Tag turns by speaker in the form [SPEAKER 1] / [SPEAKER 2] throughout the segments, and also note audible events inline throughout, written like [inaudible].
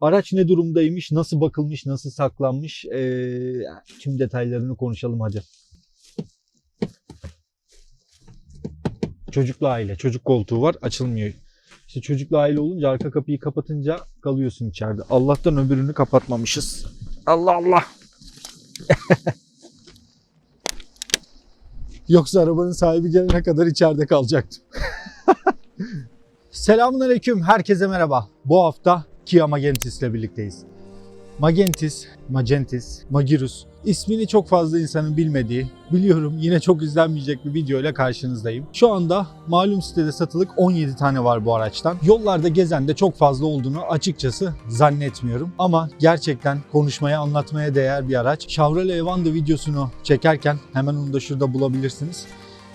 [SPEAKER 1] Araç ne durumdaymış, nasıl bakılmış, nasıl saklanmış ee, tüm detaylarını konuşalım hadi. Çocuklu aile, çocuk koltuğu var açılmıyor. İşte çocuklu aile olunca arka kapıyı kapatınca kalıyorsun içeride. Allah'tan öbürünü kapatmamışız. Allah Allah. [laughs] Yoksa arabanın sahibi gelene kadar içeride kalacaktım. [laughs] Selamun Aleyküm, herkese merhaba. Bu hafta Kia Magentis ile birlikteyiz. Magentis, Magentis, Magirus ismini çok fazla insanın bilmediği, biliyorum yine çok izlenmeyecek bir video ile karşınızdayım. Şu anda malum sitede satılık 17 tane var bu araçtan. Yollarda gezen de çok fazla olduğunu açıkçası zannetmiyorum. Ama gerçekten konuşmaya, anlatmaya değer bir araç. Chevrolet Evander videosunu çekerken hemen onu da şurada bulabilirsiniz.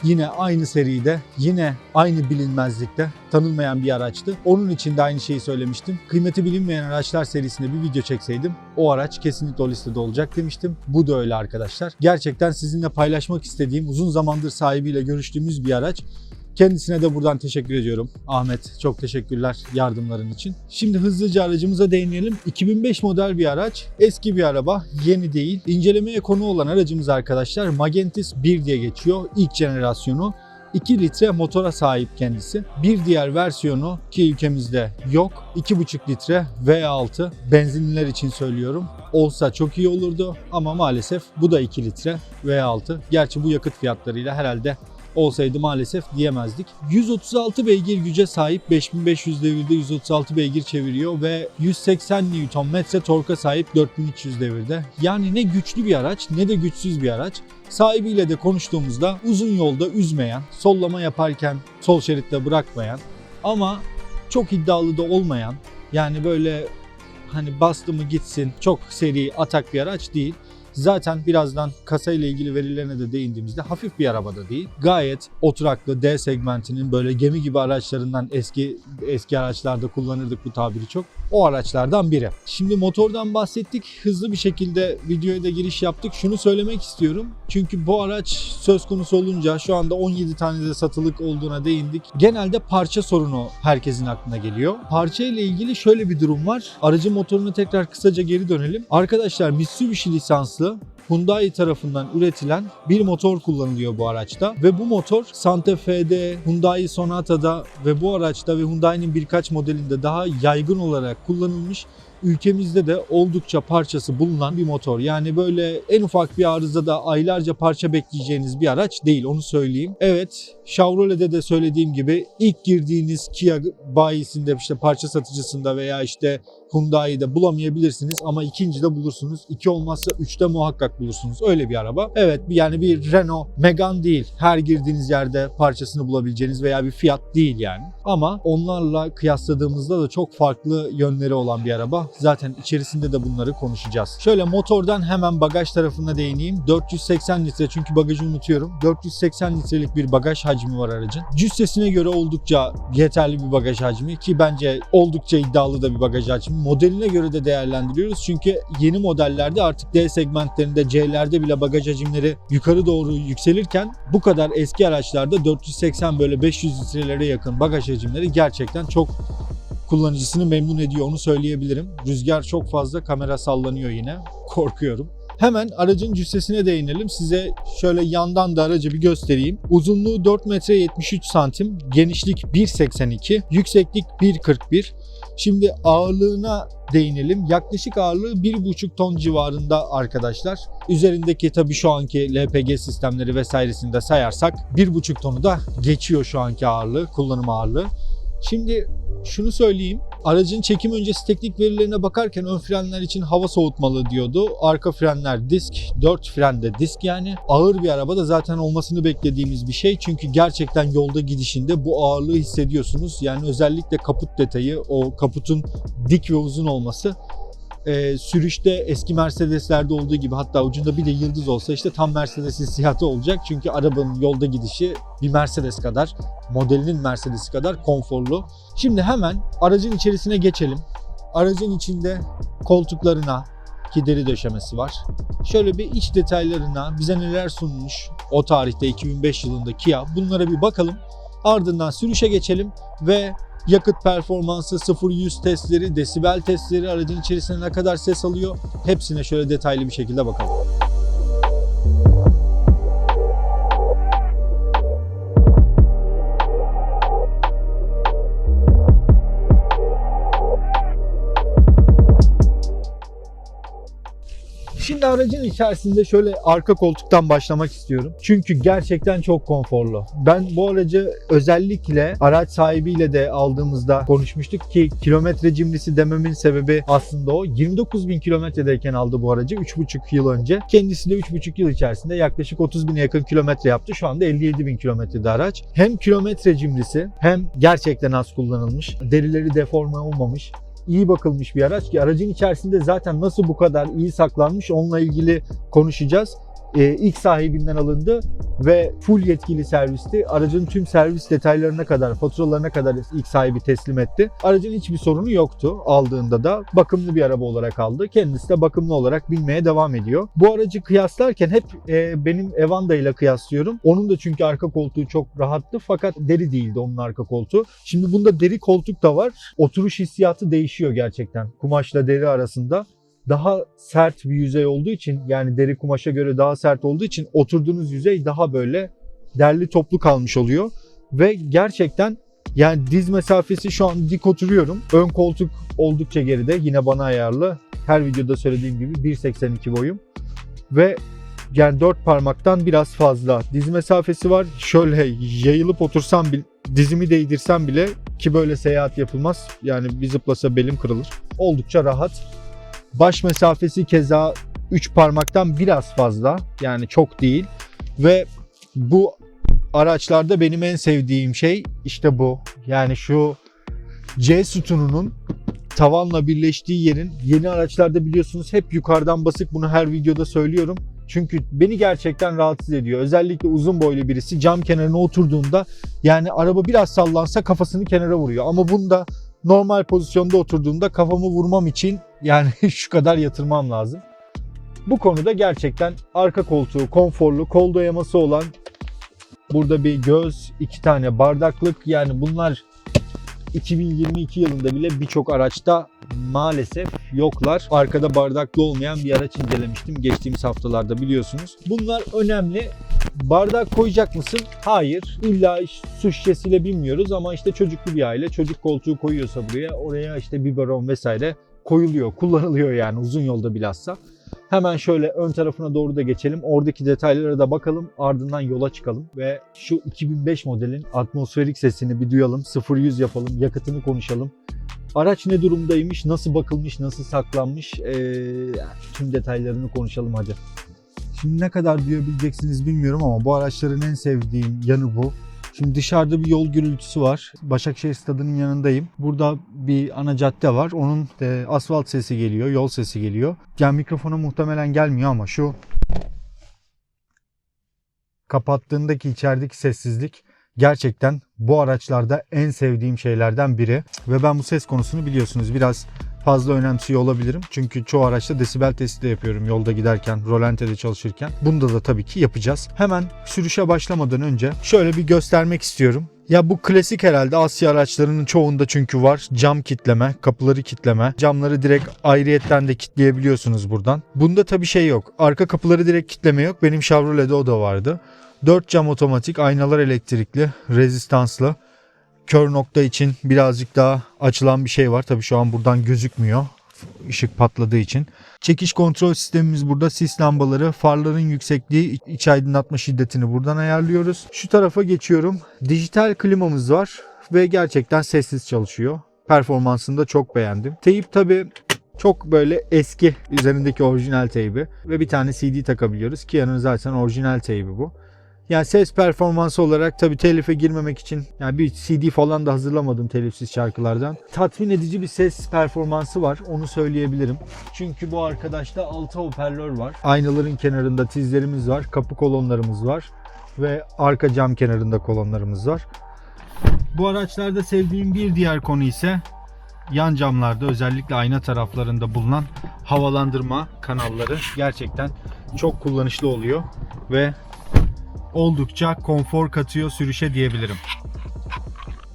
[SPEAKER 1] Yine aynı seride, yine aynı bilinmezlikte tanınmayan bir araçtı. Onun için de aynı şeyi söylemiştim. Kıymeti bilinmeyen araçlar serisinde bir video çekseydim o araç kesinlikle o listede olacak demiştim. Bu da öyle arkadaşlar. Gerçekten sizinle paylaşmak istediğim, uzun zamandır sahibiyle görüştüğümüz bir araç. Kendisine de buradan teşekkür ediyorum. Ahmet çok teşekkürler yardımların için. Şimdi hızlıca aracımıza değinelim. 2005 model bir araç. Eski bir araba. Yeni değil. İncelemeye konu olan aracımız arkadaşlar Magentis 1 diye geçiyor. İlk jenerasyonu. 2 litre motora sahip kendisi. Bir diğer versiyonu ki ülkemizde yok. 2,5 litre V6 benzinliler için söylüyorum. Olsa çok iyi olurdu ama maalesef bu da 2 litre V6. Gerçi bu yakıt fiyatlarıyla herhalde olsaydı maalesef diyemezdik. 136 beygir güce sahip 5500 devirde 136 beygir çeviriyor ve 180 Nm torka sahip 4300 devirde. Yani ne güçlü bir araç ne de güçsüz bir araç. Sahibiyle de konuştuğumuzda uzun yolda üzmeyen, sollama yaparken sol şeritte bırakmayan ama çok iddialı da olmayan yani böyle hani bastı mı gitsin çok seri atak bir araç değil. Zaten birazdan kasayla ilgili verilerine de değindiğimizde hafif bir arabada değil. Gayet oturaklı D segmentinin böyle gemi gibi araçlarından eski eski araçlarda kullanırdık bu tabiri çok. O araçlardan biri. Şimdi motordan bahsettik. Hızlı bir şekilde videoya da giriş yaptık. Şunu söylemek istiyorum. Çünkü bu araç söz konusu olunca şu anda 17 tane de satılık olduğuna değindik. Genelde parça sorunu herkesin aklına geliyor. Parça ile ilgili şöyle bir durum var. Aracın motoruna tekrar kısaca geri dönelim. Arkadaşlar Mitsubishi lisanslı Hyundai tarafından üretilen bir motor kullanılıyor bu araçta ve bu motor Santa Fe'de, Hyundai Sonata'da ve bu araçta ve Hyundai'nin birkaç modelinde daha yaygın olarak kullanılmış ülkemizde de oldukça parçası bulunan bir motor. Yani böyle en ufak bir arızada aylarca parça bekleyeceğiniz bir araç değil onu söyleyeyim. Evet Chevrolet'de de söylediğim gibi ilk girdiğiniz Kia bayisinde işte parça satıcısında veya işte Hyundai'de bulamayabilirsiniz ama ikinci de bulursunuz. İki olmazsa üçte muhakkak bulursunuz. Öyle bir araba. Evet yani bir Renault Megane değil. Her girdiğiniz yerde parçasını bulabileceğiniz veya bir Fiat değil yani. Ama onlarla kıyasladığımızda da çok farklı yönleri olan bir araba. Zaten içerisinde de bunları konuşacağız. Şöyle motordan hemen bagaj tarafına değineyim. 480 litre çünkü bagajı unutuyorum. 480 litrelik bir bagaj hacmi var aracın. Cüssesine göre oldukça yeterli bir bagaj hacmi ki bence oldukça iddialı da bir bagaj hacmi. Modeline göre de değerlendiriyoruz çünkü yeni modellerde artık D segmentlerinde C'lerde bile bagaj hacimleri yukarı doğru yükselirken bu kadar eski araçlarda 480 böyle 500 litrelere yakın bagaj hacimleri gerçekten çok kullanıcısını memnun ediyor onu söyleyebilirim. Rüzgar çok fazla kamera sallanıyor yine korkuyorum. Hemen aracın cüssesine değinelim. Size şöyle yandan da aracı bir göstereyim. Uzunluğu 4 metre 73 santim, genişlik 1.82, yükseklik 1.41. Şimdi ağırlığına değinelim. Yaklaşık ağırlığı 1,5 ton civarında arkadaşlar. Üzerindeki tabii şu anki LPG sistemleri vesairesini de sayarsak 1,5 tonu da geçiyor şu anki ağırlığı, kullanım ağırlığı. Şimdi şunu söyleyeyim. Aracın çekim öncesi teknik verilerine bakarken ön frenler için hava soğutmalı diyordu. Arka frenler disk, 4 fren de disk yani. Ağır bir arabada zaten olmasını beklediğimiz bir şey. Çünkü gerçekten yolda gidişinde bu ağırlığı hissediyorsunuz. Yani özellikle kaput detayı, o kaputun dik ve uzun olması e, sürüşte eski Mercedes'lerde olduğu gibi hatta ucunda bir de yıldız olsa işte tam Mercedes hissiyatı olacak. Çünkü arabanın yolda gidişi bir Mercedes kadar, modelinin Mercedes'i kadar konforlu. Şimdi hemen aracın içerisine geçelim. Aracın içinde koltuklarına ki deri döşemesi var. Şöyle bir iç detaylarına bize neler sunmuş o tarihte 2005 yılında Kia bunlara bir bakalım. Ardından sürüşe geçelim ve yakıt performansı, 0-100 testleri, desibel testleri, aracın içerisinde ne kadar ses alıyor hepsine şöyle detaylı bir şekilde bakalım. Aracın içerisinde şöyle arka koltuktan başlamak istiyorum. Çünkü gerçekten çok konforlu. Ben bu aracı özellikle araç sahibiyle de aldığımızda konuşmuştuk ki kilometre cimrisi dememin sebebi aslında o. 29 bin kilometredeyken aldı bu aracı 3,5 yıl önce. Kendisi de 3,5 yıl içerisinde yaklaşık 30 bine yakın kilometre yaptı. Şu anda 57 bin kilometrede araç. Hem kilometre cimrisi hem gerçekten az kullanılmış. Derileri deforme olmamış iyi bakılmış bir araç ki aracın içerisinde zaten nasıl bu kadar iyi saklanmış onunla ilgili konuşacağız. Ee, ilk sahibinden alındı ve full yetkili servisti. Aracın tüm servis detaylarına kadar, faturalarına kadar ilk sahibi teslim etti. Aracın hiçbir sorunu yoktu aldığında da. Bakımlı bir araba olarak aldı. Kendisi de bakımlı olarak binmeye devam ediyor. Bu aracı kıyaslarken hep e, benim Evan'da ile kıyaslıyorum. Onun da çünkü arka koltuğu çok rahattı fakat deri değildi onun arka koltuğu. Şimdi bunda deri koltuk da var. Oturuş hissiyatı değişiyor gerçekten kumaşla deri arasında daha sert bir yüzey olduğu için yani deri kumaşa göre daha sert olduğu için oturduğunuz yüzey daha böyle derli toplu kalmış oluyor. Ve gerçekten yani diz mesafesi şu an dik oturuyorum. Ön koltuk oldukça geride yine bana ayarlı. Her videoda söylediğim gibi 1.82 boyum. Ve yani dört parmaktan biraz fazla diz mesafesi var. Şöyle yayılıp otursam bile dizimi değdirsem bile ki böyle seyahat yapılmaz. Yani bir zıplasa belim kırılır. Oldukça rahat. Baş mesafesi keza 3 parmaktan biraz fazla. Yani çok değil. Ve bu araçlarda benim en sevdiğim şey işte bu. Yani şu C sütununun tavanla birleştiği yerin yeni araçlarda biliyorsunuz hep yukarıdan basık bunu her videoda söylüyorum. Çünkü beni gerçekten rahatsız ediyor. Özellikle uzun boylu birisi cam kenarına oturduğunda yani araba biraz sallansa kafasını kenara vuruyor. Ama bunda normal pozisyonda oturduğumda kafamı vurmam için yani [laughs] şu kadar yatırmam lazım. Bu konuda gerçekten arka koltuğu konforlu, kol dayaması olan burada bir göz, iki tane bardaklık yani bunlar 2022 yılında bile birçok araçta maalesef yoklar. Arkada bardaklı olmayan bir araç incelemiştim geçtiğimiz haftalarda biliyorsunuz. Bunlar önemli. Bardak koyacak mısın? Hayır. İlla su şişesiyle binmiyoruz ama işte çocuklu bir aile çocuk koltuğu koyuyorsa buraya oraya işte biberon vesaire koyuluyor, kullanılıyor yani uzun yolda bilhassa. Hemen şöyle ön tarafına doğru da geçelim. Oradaki detaylara da bakalım. Ardından yola çıkalım ve şu 2005 modelin atmosferik sesini bir duyalım. 0-100 yapalım, yakıtını konuşalım. Araç ne durumdaymış, nasıl bakılmış, nasıl saklanmış ee, tüm detaylarını konuşalım hadi. Ne kadar duyabileceksiniz bilmiyorum ama bu araçların en sevdiğim yanı bu. Şimdi dışarıda bir yol gürültüsü var. Başakşehir stadının yanındayım. Burada bir ana cadde var. Onun e, asfalt sesi geliyor, yol sesi geliyor. Yani mikrofona muhtemelen gelmiyor ama şu kapattığındaki içerideki sessizlik gerçekten bu araçlarda en sevdiğim şeylerden biri. Ve ben bu ses konusunu biliyorsunuz biraz fazla önemsiyor olabilirim. Çünkü çoğu araçta desibel testi de yapıyorum yolda giderken, rolantede çalışırken. Bunda da tabii ki yapacağız. Hemen sürüşe başlamadan önce şöyle bir göstermek istiyorum. Ya bu klasik herhalde Asya araçlarının çoğunda çünkü var. Cam kitleme, kapıları kitleme. Camları direkt ayrıyetten de kitleyebiliyorsunuz buradan. Bunda tabii şey yok. Arka kapıları direkt kitleme yok. Benim Chevrolet'de o da vardı. 4 cam otomatik, aynalar elektrikli, rezistanslı. Kör nokta için birazcık daha açılan bir şey var. Tabii şu an buradan gözükmüyor. ışık patladığı için. Çekiş kontrol sistemimiz burada. Sis lambaları, farların yüksekliği, iç aydınlatma şiddetini buradan ayarlıyoruz. Şu tarafa geçiyorum. Dijital klimamız var ve gerçekten sessiz çalışıyor. Performansını da çok beğendim. Teyip tabii çok böyle eski üzerindeki orijinal teybi ve bir tane CD takabiliyoruz. Kia'nın zaten orijinal teybi bu. Yani ses performansı olarak tabii telife girmemek için yani bir CD falan da hazırlamadım telifsiz şarkılardan. Tatmin edici bir ses performansı var onu söyleyebilirim. Çünkü bu arkadaşta 6 hoparlör var. Aynaların kenarında tizlerimiz var, kapı kolonlarımız var ve arka cam kenarında kolonlarımız var. Bu araçlarda sevdiğim bir diğer konu ise yan camlarda özellikle ayna taraflarında bulunan havalandırma kanalları gerçekten çok kullanışlı oluyor ve oldukça konfor katıyor sürüşe diyebilirim.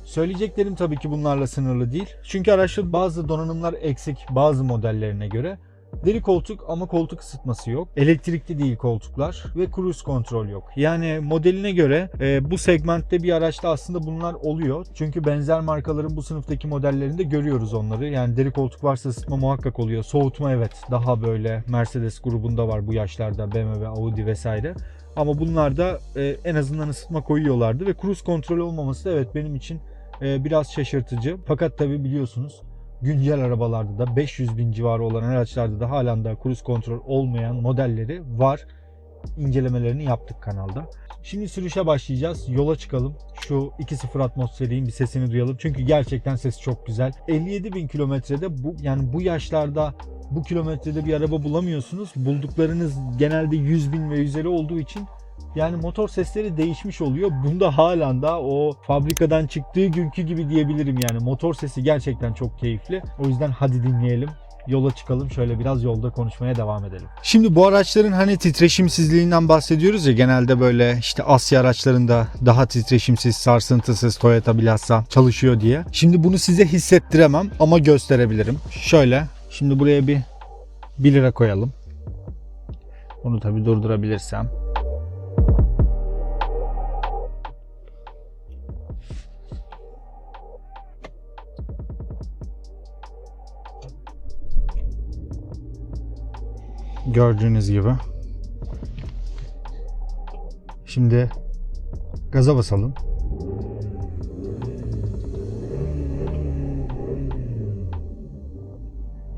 [SPEAKER 1] Söyleyeceklerim tabii ki bunlarla sınırlı değil. Çünkü araçta bazı donanımlar eksik bazı modellerine göre. Deri koltuk ama koltuk ısıtması yok. Elektrikli değil koltuklar ve cruise kontrol yok. Yani modeline göre e, bu segmentte bir araçta aslında bunlar oluyor. Çünkü benzer markaların bu sınıftaki modellerinde görüyoruz onları. Yani deri koltuk varsa ısıtma muhakkak oluyor. Soğutma evet daha böyle Mercedes grubunda var bu yaşlarda BMW, Audi vesaire. Ama bunlarda e, en azından ısıtma koyuyorlardı ve cruise kontrol olmaması da evet benim için e, biraz şaşırtıcı. Fakat tabi biliyorsunuz güncel arabalarda da 500 bin civarı olan araçlarda da halen daha cruise kontrol olmayan modelleri var. İncelemelerini yaptık kanalda. Şimdi sürüşe başlayacağız. Yola çıkalım. Şu 2.0 atmosferin bir sesini duyalım. Çünkü gerçekten sesi çok güzel. 57 bin kilometrede bu yani bu yaşlarda bu kilometrede bir araba bulamıyorsunuz. Bulduklarınız genelde 100 bin ve üzeri olduğu için yani motor sesleri değişmiş oluyor. Bunda halen da o fabrikadan çıktığı günkü gibi diyebilirim yani. Motor sesi gerçekten çok keyifli. O yüzden hadi dinleyelim. Yola çıkalım şöyle biraz yolda konuşmaya devam edelim. Şimdi bu araçların hani titreşimsizliğinden bahsediyoruz ya genelde böyle işte Asya araçlarında daha titreşimsiz, sarsıntısız Toyota bilhassa çalışıyor diye. Şimdi bunu size hissettiremem ama gösterebilirim. Şöyle şimdi buraya bir 1 lira koyalım. Bunu tabi durdurabilirsem. Gördüğünüz gibi. Şimdi gaza basalım.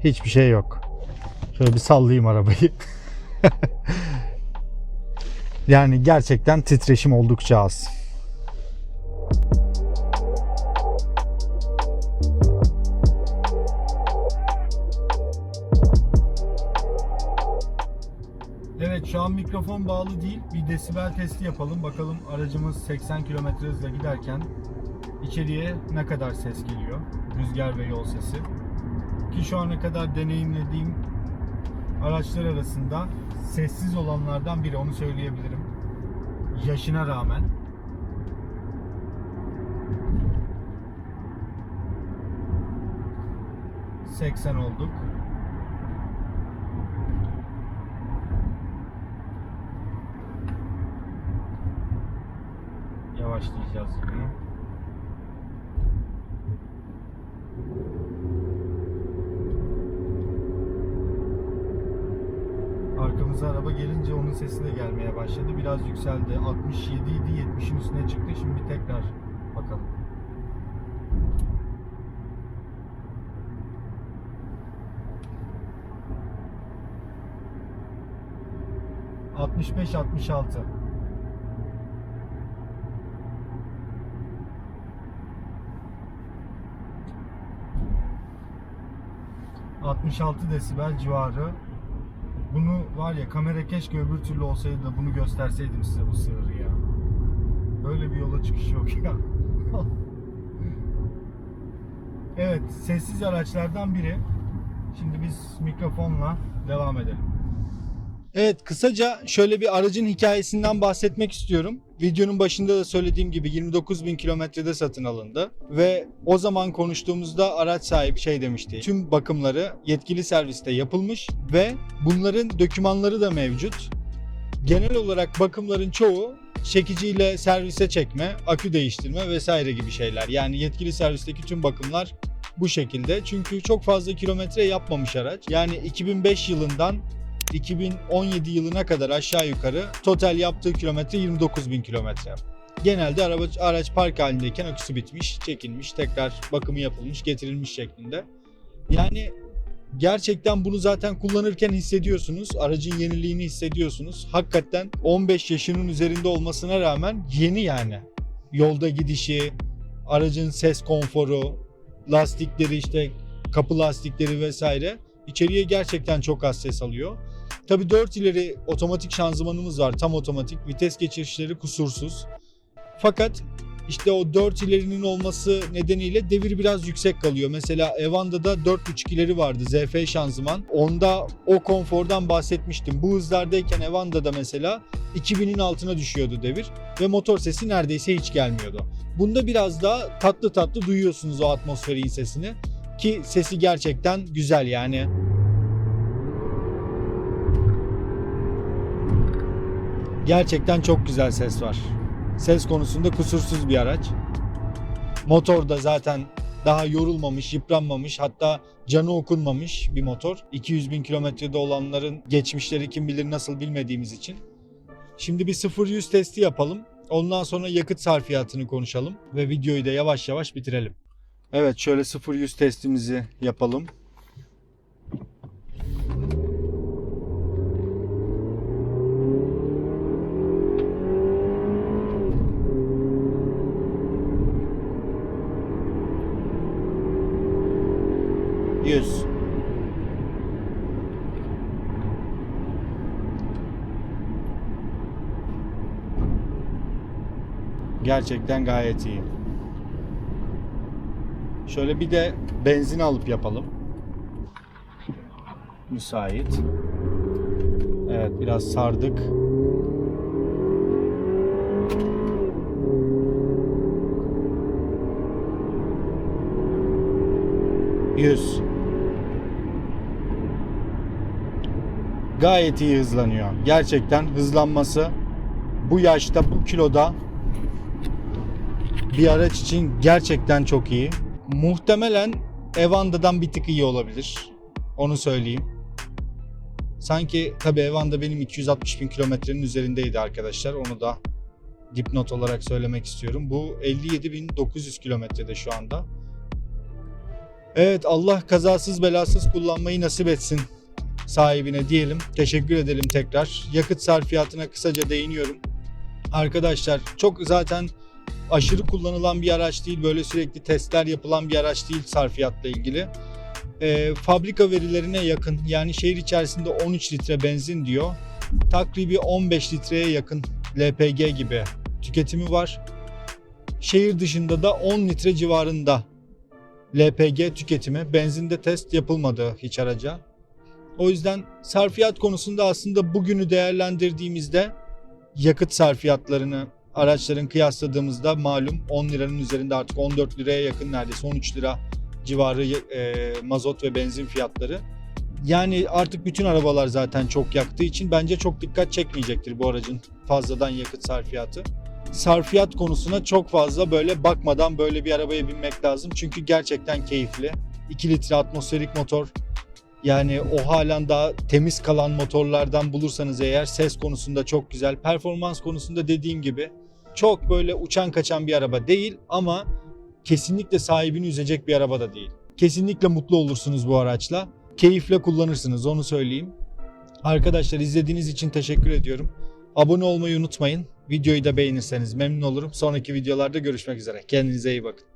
[SPEAKER 1] Hiçbir şey yok. Şöyle bir sallayayım arabayı. [laughs] yani gerçekten titreşim oldukça az. Evet şu an mikrofon bağlı değil. Bir desibel testi yapalım. Bakalım aracımız 80 km hızla giderken içeriye ne kadar ses geliyor. Rüzgar ve yol sesi. Ki şu ana kadar deneyimlediğim araçlar arasında sessiz olanlardan biri onu söyleyebilirim. Yaşına rağmen. ...80 olduk. Yavaşlayacağız yine. Arkamıza araba gelince onun sesi de gelmeye başladı. Biraz yükseldi. 67 idi, 70'in üstüne çıktı. Şimdi tekrar bakalım. ...65-66. 66 desibel civarı. Bunu var ya kamera keşke öbür türlü olsaydı da bunu gösterseydim size bu sığırı ya. Böyle bir yola çıkış yok ya. [laughs] evet sessiz araçlardan biri. Şimdi biz mikrofonla devam edelim. Evet kısaca şöyle bir aracın hikayesinden bahsetmek istiyorum. Videonun başında da söylediğim gibi 29 bin kilometrede satın alındı. Ve o zaman konuştuğumuzda araç sahibi şey demişti. Tüm bakımları yetkili serviste yapılmış ve bunların dokümanları da mevcut. Genel olarak bakımların çoğu çekiciyle servise çekme, akü değiştirme vesaire gibi şeyler. Yani yetkili servisteki tüm bakımlar bu şekilde. Çünkü çok fazla kilometre yapmamış araç. Yani 2005 yılından 2017 yılına kadar aşağı yukarı total yaptığı kilometre 29 bin kilometre. Genelde araba, araç park halindeyken aküsü bitmiş, çekilmiş, tekrar bakımı yapılmış, getirilmiş şeklinde. Yani gerçekten bunu zaten kullanırken hissediyorsunuz. Aracın yeniliğini hissediyorsunuz. Hakikaten 15 yaşının üzerinde olmasına rağmen yeni yani. Yolda gidişi, aracın ses konforu, lastikleri işte kapı lastikleri vesaire içeriye gerçekten çok az ses alıyor. Tabii 4 ileri otomatik şanzımanımız var. Tam otomatik. Vites geçişleri kusursuz. Fakat işte o 4 ilerinin olması nedeniyle devir biraz yüksek kalıyor. Mesela Evanda'da 4.5 ileri vardı ZF şanzıman. Onda o konfordan bahsetmiştim. Bu hızlardayken Evanda'da mesela 2000'in altına düşüyordu devir. ve motor sesi neredeyse hiç gelmiyordu. Bunda biraz daha tatlı tatlı duyuyorsunuz o atmosferin sesini ki sesi gerçekten güzel yani. Gerçekten çok güzel ses var. Ses konusunda kusursuz bir araç. Motor da zaten daha yorulmamış, yıpranmamış hatta canı okunmamış bir motor. 200 bin kilometrede olanların geçmişleri kim bilir nasıl bilmediğimiz için. Şimdi bir 0-100 testi yapalım. Ondan sonra yakıt sarfiyatını konuşalım ve videoyu da yavaş yavaş bitirelim. Evet şöyle 0-100 testimizi yapalım. Yüz. Gerçekten gayet iyi. Şöyle bir de benzin alıp yapalım. Müsait. Evet biraz sardık. Yüz. Gayet iyi hızlanıyor. Gerçekten hızlanması bu yaşta bu kiloda bir araç için gerçekten çok iyi. Muhtemelen Evanda'dan bir tık iyi olabilir. Onu söyleyeyim. Sanki tabi Evanda benim 260 bin kilometrenin üzerindeydi arkadaşlar. Onu da dipnot olarak söylemek istiyorum. Bu 57.900 kilometrede şu anda. Evet Allah kazasız belasız kullanmayı nasip etsin sahibine diyelim. Teşekkür edelim tekrar. Yakıt sarfiyatına kısaca değiniyorum. Arkadaşlar çok zaten aşırı kullanılan bir araç değil. Böyle sürekli testler yapılan bir araç değil sarfiyatla ilgili. Ee, fabrika verilerine yakın yani şehir içerisinde 13 litre benzin diyor. Takribi 15 litreye yakın LPG gibi tüketimi var. Şehir dışında da 10 litre civarında LPG tüketimi. Benzinde test yapılmadı hiç araca. O yüzden sarfiyat konusunda aslında bugünü değerlendirdiğimizde yakıt sarfiyatlarını araçların kıyasladığımızda malum 10 liranın üzerinde artık 14 liraya yakın neredeyse 13 lira civarı e, mazot ve benzin fiyatları. Yani artık bütün arabalar zaten çok yaktığı için bence çok dikkat çekmeyecektir bu aracın fazladan yakıt sarfiyatı. Sarfiyat konusuna çok fazla böyle bakmadan böyle bir arabaya binmek lazım. Çünkü gerçekten keyifli. 2 litre atmosferik motor. Yani o halen daha temiz kalan motorlardan bulursanız eğer ses konusunda çok güzel. Performans konusunda dediğim gibi çok böyle uçan kaçan bir araba değil ama kesinlikle sahibini üzecek bir araba da değil. Kesinlikle mutlu olursunuz bu araçla. Keyifle kullanırsınız onu söyleyeyim. Arkadaşlar izlediğiniz için teşekkür ediyorum. Abone olmayı unutmayın. Videoyu da beğenirseniz memnun olurum. Sonraki videolarda görüşmek üzere. Kendinize iyi bakın.